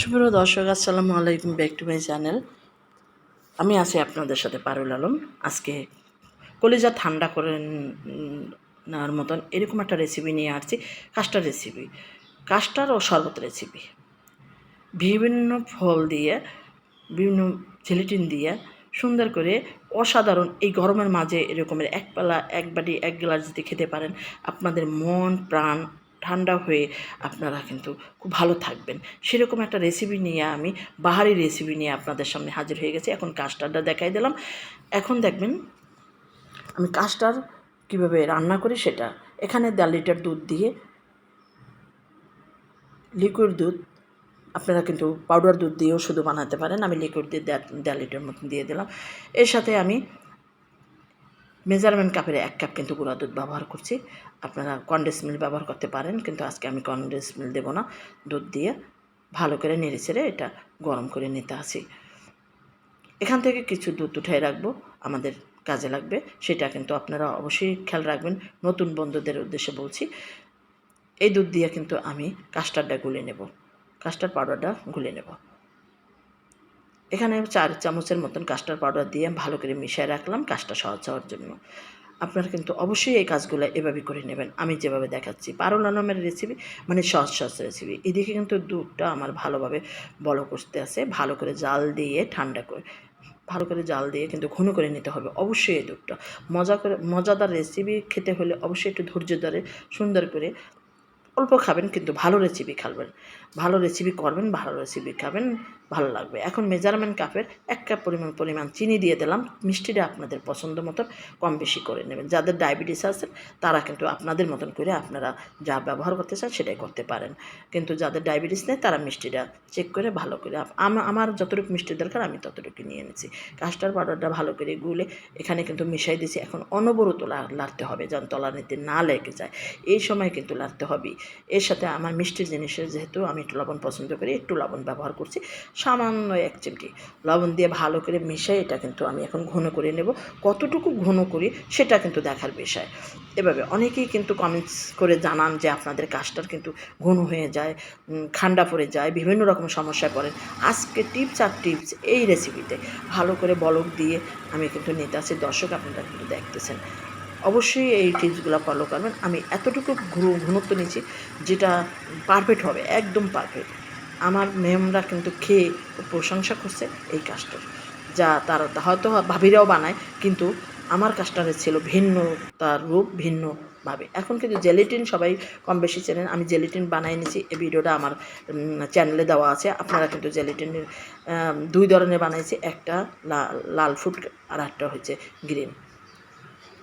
সুপ্রিয় দর্শক, আসসালামু আলাইকুম, ব্যাক টু মাই চ্যানেল। আমি আছি আপনাদের সাথে পারুল আলম। আজকে কলিজা ঠান্ডা করে নেওয়ার মতন এরকম একটা রেসিপি নিয়ে আসছি, কাস্টার রেসিপি কাস্টার ও শরবত রেসিপি বিভিন্ন ফল দিয়ে, বিভিন্ন জেলিটিন দিয়ে সুন্দর করে অসাধারণ এই গরমের মাঝে এরকমের এক পালা, এক বাটি, এক গ্লাস যদি খেতে পারেন, আপনাদের মন, প্রাণ ঠান্ডা হয়ে আপনারা কিন্তু খুব ভালো থাকবেন। সেরকম একটা রেসিপি নিয়ে আমি, বাহারি রেসিপি নিয়ে আপনাদের সামনে হাজির হয়ে গেছি। এখন কাস্টারটা দেখাই দিলাম। এখন দেখবেন, আমি কাস্টার কীভাবে রান্না করি সেটা। এখানে দেড় লিটার দুধ দিয়ে লিকুইড দুধ, আপনারা কিন্তু পাউডার দুধ দিয়েও শুধু বানাতে পারেন। আমি লিকুইড দিয়ে দেড় লিটার মতন দিয়ে দিলাম। এর সাথে আমি মেজারমেন্ট কাপের এক কাপ কিন্তু গুঁড়া দুধ ব্যবহার করছি। আপনারা কন্ডেন্স মিল্ক ব্যবহার করতে পারেন, কিন্তু আজকে আমি কন্ডেন্স মিল্ক দেবো না। দুধ দিয়ে ভালো করে নেড়ে চেড়ে এটা গরম করে নিতে আসি এখান থেকে কিছু দুধ উঠাই রাখব, আমাদের কাজে লাগবে। সেটা কিন্তু আপনারা অবশ্যই খেয়াল রাখবেন। নতুন বন্ধুদের উদ্দেশ্যে বলছি, এই দুধ দিয়ে কিন্তু আমি কাস্টার্ডটা গুলে নেব। কাস্টার্ড পাউডারটা গুলে নেব। এখানে আমি চার চামচের মতন কাস্টার্ড পাউডার দিয়ে ভালো করে মিশিয়ে রাখলাম কাজটা সহজ হওয়ার জন্য। আপনারা কিন্তু অবশ্যই এই কাজগুলো এভাবে করে নেবেন। আমি যেভাবে দেখাচ্ছি পারুল আলমের রেসিপি মানে সহজ সহজ রেসিপি এদিকে কিন্তু দুধটা আমার ভালোভাবে বলো করতে আছে। ভালো করে জাল দিয়ে ঠান্ডা করে, ভালো করে জাল দিয়ে কিন্তু ঘন করে নিতে হবে অবশ্যই এই দুধটা। মজা করে, মজাদার রেসিপি খেতে হলে অবশ্যই একটু ধৈর্য ধরে সুন্দর করে অল্প খাবেন কিন্তু ভালো রেসিপি খাবেন। ভালো রেসিপি করবেন, ভালো রেসিপি খাবেন, ভালো লাগবে। এখন মেজারমেন্ট কাপের এক কাপ পরিমাণ পরিমাণ চিনি দিয়ে দিলাম। মিষ্টিটা আপনাদের পছন্দ মতন কম বেশি করে নেবেন। যাদের ডায়াবেটিস আছে তারা কিন্তু আপনাদের মতন করে আপনারা যা ব্যবহার করতে চান সেটাই করতে পারেন। কিন্তু যাদের ডায়াবেটিস নেই, তারা মিষ্টিটা চেক করে ভালো করে আমার যতটুকু মিষ্টি দরকার, আমি ততটুকু নিয়ে নিয়েছি কাস্টার্ড পাউডারটা ভালো করে গুলে এখানে কিন্তু মিশাই দিয়েছি। এখন অনবরত লাড়তে হবে, যেন তলানিতে না লেগে যায়। এই সময় কিন্তু লাড়তে হবেই এর সাথে আমার মিষ্টি জিনিসের যেহেতু আমি একটু লবণ পছন্দ করি, একটু লবণ ব্যবহার করছি। সামান্য এক চিমটি লবণ দিয়ে ভালো করে মিশাই এটা কিন্তু আমি এখন ঘন করে নেব। কতটুকু ঘন করি সেটা কিন্তু দেখার বিষয়। এভাবে অনেকেই কিন্তু কমেন্টস করে জানান যে আপনাদের কাজটার কিন্তু ঘন হয়ে যায় ঠান্ডা পড়ে যায়, বিভিন্ন রকম সমস্যায় পড়েন। আজকে টিপস আর টিপস এই রেসিপিতে ভালো করে বলক দিয়ে আমি কিন্তু নিতে আছি দর্শক আপনারা কিন্তু দেখতেছেন। অবশ্যই এই টিপসগুলো ফলো করবেন। আমি এতটুকু ঘনত্ব নিচ্ছি যেটা পারফেক্ট হবে, একদম পারফেক্ট আমার মেমরা কিন্তু খেয়ে প্রশংসা করছে এই কাজটার যা তারা হয়তো ভাবিরাও বানায়, কিন্তু আমার কাজটারে ছিল ভিন্ন, তার রূপ ভিন্নভাবে এখন কিন্তু জেলিটিন সবাই কম বেশি চেনেন। আমি জেলিটিন বানাই নিয়েছি, এই ভিডিওটা আমার চ্যানেলে দেওয়া আছে। আপনারা কিন্তু জেলিটিনের দুই ধরনের বানাইছি, একটা লাল ফুড আর একটা হচ্ছে গ্রিন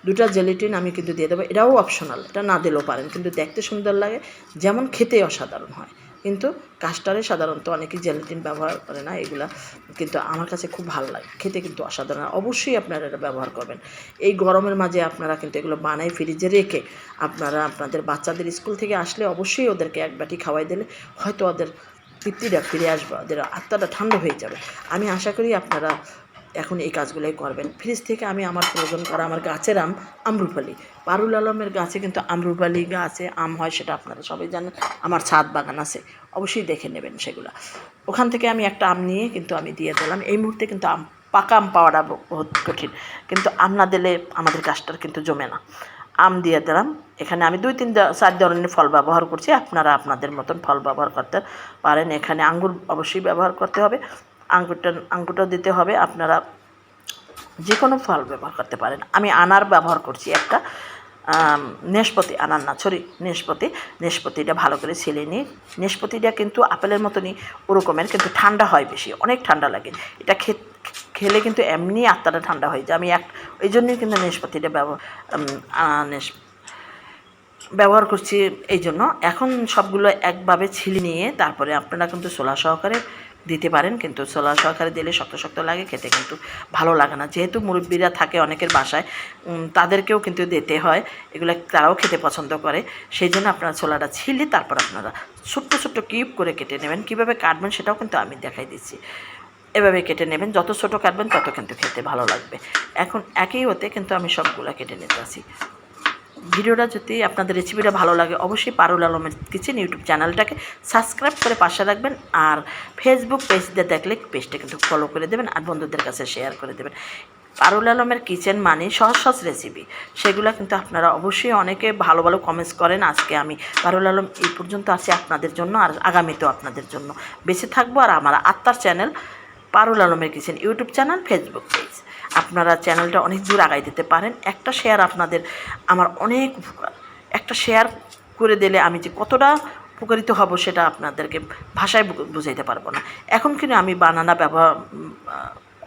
দুটা জেলিটিন আমি কিন্তু দিয়ে দেবো। এটাও অপশনাল এটা না দিলেও পারেন, কিন্তু দেখতে সুন্দর লাগে, যেমন খেতে অসাধারণ হয়। কিন্তু কাস্টারে সাধারণত অনেকেই জেলিটিন ব্যবহার করে না, এগুলা কিন্তু আমার কাছে খুব ভালো লাগে, খেতে কিন্তু অসাধারণ। অবশ্যই আপনারা এটা ব্যবহার করবেন। এই গরমের মাঝে আপনারা কিন্তু এগুলো বানাই ফ্রিজে রেখে আপনারা আপনাদের বাচ্চাদের স্কুল থেকে আসলে অবশ্যই ওদেরকে এক বাটি খাওয়াই দিলে হয়তো ওদের তৃপ্তিটা ফিরে আসবে, ওদের আত্মাটা ঠান্ডা হয়ে যাবে। আমি আশা করি আপনারা এখন এই কাজগুলোই করবেন। ফ্রিজ থেকে আমি আমার প্রয়োজন করা আমার গাছের আম, আমরুপালি। পারুল আলমের গাছে কিন্তু আমরুপালি গাছে আম হয় সেটা আপনারা সবাই জানেন, আমার ছাদ বাগান আছে, অবশ্যই দেখে নেবেন সেগুলো। ওখান থেকে আমি একটা আম নিয়ে কিন্তু আমি দিয়ে দিলাম। এই মুহূর্তে কিন্তু আম, পাকা আম পাওয়াটা বহুত কঠিন। কিন্তু আম না দিলে আমাদের গাছটার কিন্তু জমে না। আম দিয়ে দিলাম। এখানে আমি দুই, তিন চার ধরনের ফল ব্যবহার করছি। আপনারা আপনাদের মতন ফল ব্যবহার করতে পারেন। এখানে আঙ্গুর অবশ্যই ব্যবহার করতে হবে। আঙ্গুরটা, আঙ্গুরটাও দিতে হবে। আপনারা যে কোনো ফল ব্যবহার করতে পারেন। আমি আনার ব্যবহার করছি একটা নেশপতি আনার না সরি নেশপতি নেশপতিটা ভালো করে ছেলে নিই নেশপতিটা কিন্তু আপেলের মতনই ওরকমের, কিন্তু ঠান্ডা হয় বেশি, অনেক ঠান্ডা লাগে। এটা খেলে কিন্তু এমনি আত্মাটা ঠান্ডা হয়ে যায়। আমি এক, ওই জন্যই কিন্তু নেশপতিটা ব্যবহার ব্যবহার করছি এই জন্য। এখন সবগুলো একভাবে ছিলে নিয়ে, তারপরে আপনারা কিন্তু সোলা সহকারে দিতে পারেন, কিন্তু সোলা সহকারে দিলে শক্ত শক্ত লাগে, খেতে কিন্তু ভালো লাগে না। যেহেতু মুরব্বীরা থাকে অনেকের বাসায় তাদেরকেও কিন্তু দিতে হয়, এগুলো তারাও খেতে পছন্দ করে। সেই জন্য আপনারা ছোলাটা ছিলে তারপর আপনারা ছোট্ট ছোট্ট কিউব করে কেটে নেবেন। কীভাবে কাটবেন সেটাও কিন্তু আমি দেখাই দিচ্ছি। এভাবে কেটে নেবেন, যত ছোটো কাটবেন তত কিন্তু খেতে ভালো লাগবে। এখন একই হতে কিন্তু আমি সবগুলো কেটে নিতে আসি। ভিডিওটা যদি আপনাদের রেসিপিটা ভালো লাগে, অবশ্যই পারুল আলমের কিচেন ইউটিউব চ্যানেলটাকে সাবস্ক্রাইব করে পাশে রাখবেন আর ফেসবুক পেজ দিয়ে দেখলে পেজটা কিন্তু ফলো করে দেবেন আর বন্ধুদের কাছে শেয়ার করে দেবেন। পারুল আলমের কিচেন মানে সহজ সহজ রেসিপি সেগুলো কিন্তু আপনারা অবশ্যই অনেকে ভালো ভালো কমেন্টস করেন, আজকে আমি পারুল আলম এই পর্যন্ত আছি আপনাদের জন্য আর আগামীতেও আপনাদের জন্য। বেঁচে থাকব আর আমার আত্মার চ্যানেল পারুল আলমের kitchen YouTube channel Facebook page আপনারা চ্যানেলটা অনেক দূর আগাই দিতে পারেন। একটা শেয়ার আপনাদের আমার অনেক উপকার। একটা শেয়ার করে দিলে আমি যে কতটা উপকারিত হব সেটা আপনাদেরকে ভাষায় বুঝাইতে পারব না। এখন কিন্তু আমি বানানা ব্যবহার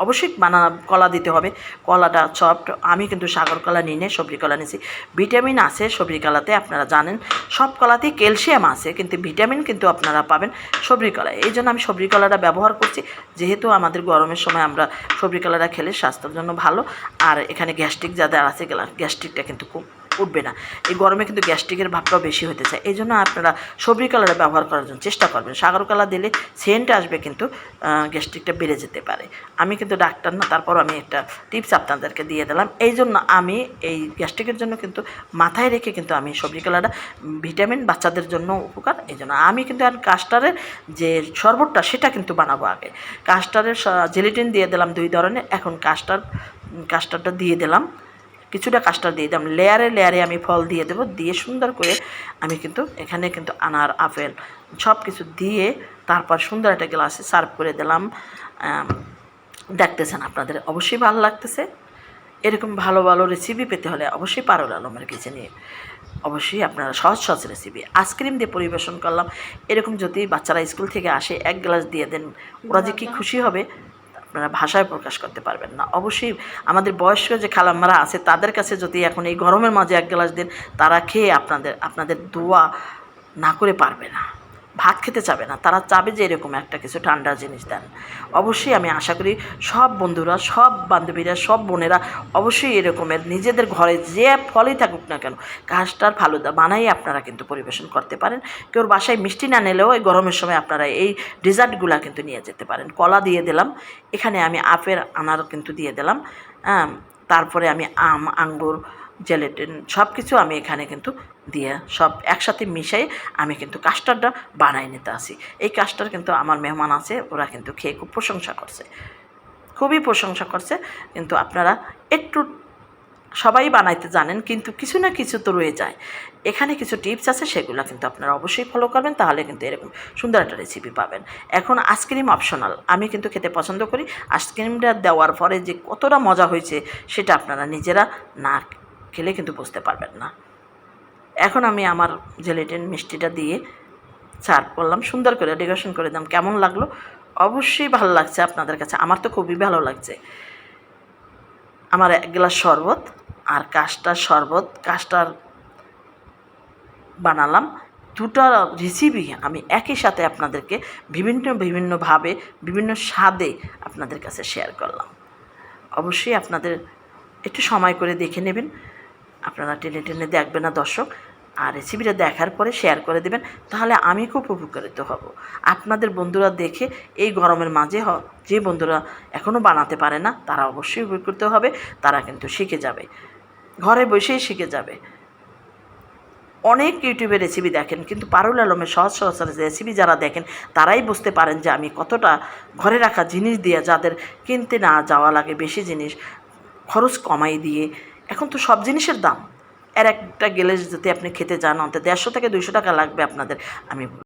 অবশ্যই বানানা কলা দিতে হবে। কলাটা সফট আমি কিন্তু সাগর কলা নিয়ে নিয়ে সবজি কলা নিয়েছি ভিটামিন আছে সবজি কলাতে, আপনারা জানেন। সব কলাতেই ক্যালসিয়াম আছে, কিন্তু ভিটামিন কিন্তু আপনারা পাবেন সবজি কলায় এই জন্য আমি সবজি কলাটা ব্যবহার করছি। যেহেতু আমাদের গরমের সময় আমরা সবজি কলাটা খেলে স্বাস্থ্যের জন্য ভালো। আর এখানে গ্যাস্ট্রিক যাদের আছে গ্যাস্ট্রিকটা কিন্তু খুব উঠবে না। এই গরমে কিন্তু গ্যাস্ট্রিকের ভাবটাও বেশি হতে চায় এই জন্য আপনারা সবজি কালারটা ব্যবহার করার জন্য চেষ্টা করবেন। সাগর কালার দিলে সেন্ট আসবে কিন্তু গ্যাস্ট্রিকটা বেড়ে যেতে পারে। আমি কিন্তু ডাক্তার না তারপর আমি একটা টিপস আপনাদেরকে দিয়ে দিলাম। এই জন্য আমি এই গ্যাস্ট্রিকের জন্য কিন্তু মাথায় রেখে কিন্তু আমি সবজি কালারটা ভিটামিন বাচ্চাদের জন্য উপকার। এই জন্য আমি কিন্তু আর কাস্টারের যে শরবতটা, সেটা কিন্তু বানাবো আগে। কাস্টারের জেলিটিন দিয়ে দিলাম দুই ধরনের। এখন কাস্টার কাস্টারটা দিয়ে দিলাম। কিছুটা কাস্টার দিয়ে দিলাম। লেয়ারে লেয়ারে আমি ফল দিয়ে দেবো। দিয়ে সুন্দর করে আমি কিন্তু এখানে কিন্তু আনার আপেল সব কিছু দিয়ে তারপর সুন্দর একটা গ্লাসে সার্ভ করে দিলাম। দেখতেছেন আপনাদের অবশ্যই ভালো লাগতেছে। এরকম ভালো ভালো রেসিপি পেতে হলে অবশ্যই পারুল আলমের কিচেনে অবশ্যই আপনারা সহজ সহজ রেসিপি আইসক্রিম দিয়ে পরিবেশন করলাম। এরকম যদি বাচ্চারা স্কুল থেকে আসে, এক গ্লাস দিয়ে দেন, ওরা যে কী খুশি হবে? আপনারা ভাষায় প্রকাশ করতে পারবেন না। অবশ্যই আমাদের বয়স্ক যে খালাম্মারা আছে, তাদের কাছে যদি এখন এই গরমের মাঝে এক গ্লাস দিন, তারা খেয়ে আপনাদের আপনাদের দোয়া না করে পারবে না। ভাত খেতে চাবে না, তারা চাবে যে এরকম একটা কিছু ঠান্ডা জিনিস দেন। অবশ্যই আমি আশা করি সব বন্ধুরা, সব বান্ধবীরা, সব বোনেরা অবশ্যই এরকমের নিজেদের ঘরে যে ফলই থাকুক না কেন কাজটার ফালুদা বানাই আপনারা কিন্তু পরিবেশন করতে পারেন। কেউ বাসায় মিষ্টি না নিলেও এই গরমের সময় আপনারা এই ডেজার্টগুলো কিন্তু নিয়ে যেতে পারেন। কলা দিয়ে দিলাম, এখানে আমি আপের আনার কিন্তু দিয়ে দিলাম তারপরে আমি আম, আঙ্গুর জেলেটিন সব কিছু আমি এখানে কিন্তু দিয়ে সব একসাথে মিশিয়ে আমি কিন্তু কাস্টারটা বানাই নিতে আসি। এই কাস্টার কিন্তু আমার মেহমান আছে, ওরা কিন্তু খেয়ে খুব প্রশংসা করছে। খুবই প্রশংসা করছে, কিন্তু আপনারা একটু সবাই বানাইতে জানেন, কিন্তু কিছু না কিছু তো রয়ে যায়। এখানে কিছু টিপস আছে, সেগুলো কিন্তু আপনারা অবশ্যই ফলো করবেন, তাহলে কিন্তু এরকম সুন্দর একটা রেসিপি পাবেন। এখন আইসক্রিম অপশনাল আমি কিন্তু খেতে পছন্দ করি। আইসক্রিমটা দেওয়ার পরে যে কতটা মজা হয়েছে, সেটা আপনারা নিজেরা না খেলে কিন্তু বুঝতে পারবেন না। এখন আমি আমার জেলেটিন মিষ্টিটা দিয়ে সার্ভ করলাম। সুন্দর করে ডেকোরেশন করে দিলাম। কেমন লাগল? অবশ্যই ভালো লাগছে আপনাদের কাছে। আমার তো খুবই ভালো লাগছে। আমার এক গ্লাস শরবত আর কাস্টার শরবত কাস্টার বানালাম। দুটো রেসিপি আমি একই সাথে আপনাদেরকে বিভিন্ন বিভিন্নভাবে বিভিন্ন স্বাদে আপনাদের কাছে শেয়ার করলাম। অবশ্যই আপনাদের একটু সময় করে দেখে নেবেন। আপনারা টেনে টেনে দেখবেন না দর্শক। আর রেসিপিটা দেখার পরে শেয়ার করে দেবেন, তাহলে আমি খুব উপকৃত হব। আপনাদের বন্ধুরা দেখে এই গরমের মাঝে যে বন্ধুরা এখনও বানাতে পারে না, তারা অবশ্যই উপকৃত হবে, তারা কিন্তু শিখে যাবে। ঘরে বসেই শিখে যাবে। অনেক ইউটিউবে রেসিপি দেখেন, কিন্তু পারুল আলমের সহজ সহজ রেসিপি যারা দেখেন, তারাই বুঝতে পারেন যে আমি কতটা ঘরে রাখা জিনিস দিয়ে যাদের কিনতে না যাওয়া লাগে বেশি জিনিস, খরচ কমাই দিয়ে এখন তো সব জিনিসের দাম। আর একটা গেলে যদি আপনি খেতে যান, অন্তত দেড়শো থেকে দুইশো টাকা লাগবে আপনাদের। আমি